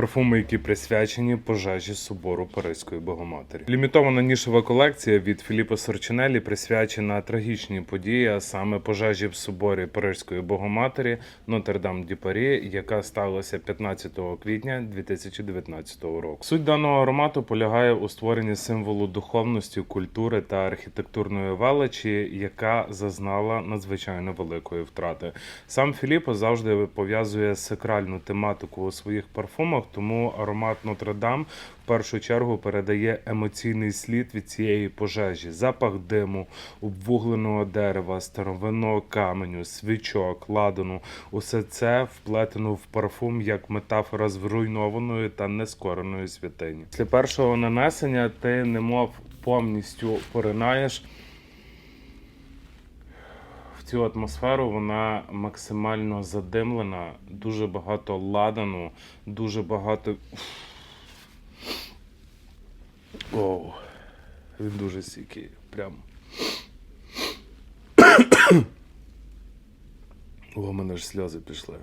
Парфуми, які присвячені пожежі собору Паризької Богоматері. Лімітована нішова колекція від Філіппо Сорчинелі присвячена трагічній події, а саме пожежі в соборі Паризької Богоматері Нотр-Дам ді Парі, яка сталася 15 квітня 2019 року. Суть даного аромату полягає у створенні символу духовності, культури та архітектурної величі, яка зазнала надзвичайно великої втрати. Сам Філіппо завжди пов'язує сакральну тематику у своїх парфумах, тому аромат Нотр-Дам в першу чергу передає емоційний слід від цієї пожежі, запах диму, обвугленого дерева, старовинного каменю, свічок, ладану. Усе це вплетено в парфум як метафора зруйнованої та нескореної святині. Після першого нанесення ти немов повністю поринаєш цю атмосферу вона максимально задимлена, дуже багато ладану, дуже багато. Оу, він дуже сікий, прям. О, у мене ж сльози пішли.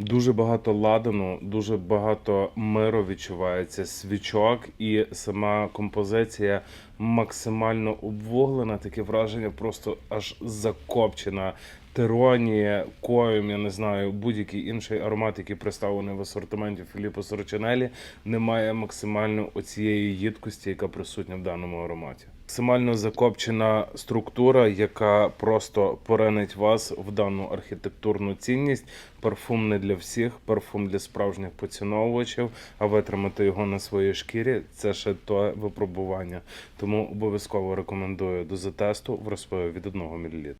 Дуже багато ладану, дуже багато миру відчувається, свічок, і сама композиція максимально обвуглена. Таке враження просто аж закопчена. Теронія, коєм, я не знаю, будь-який інший аромат, який представлений в асортименті Філіппо Сорочинелі, не має максимально оцієї їдкості, яка присутня в даному ароматі. Максимально закопчена структура, яка просто поранить вас в дану архітектурну цінність. Парфум не для всіх, парфум для справжніх поціновувачів, а витримати його на своїй шкірі це ще то випробування. Тому обов'язково рекомендую до затесту в розпові від 1 мл.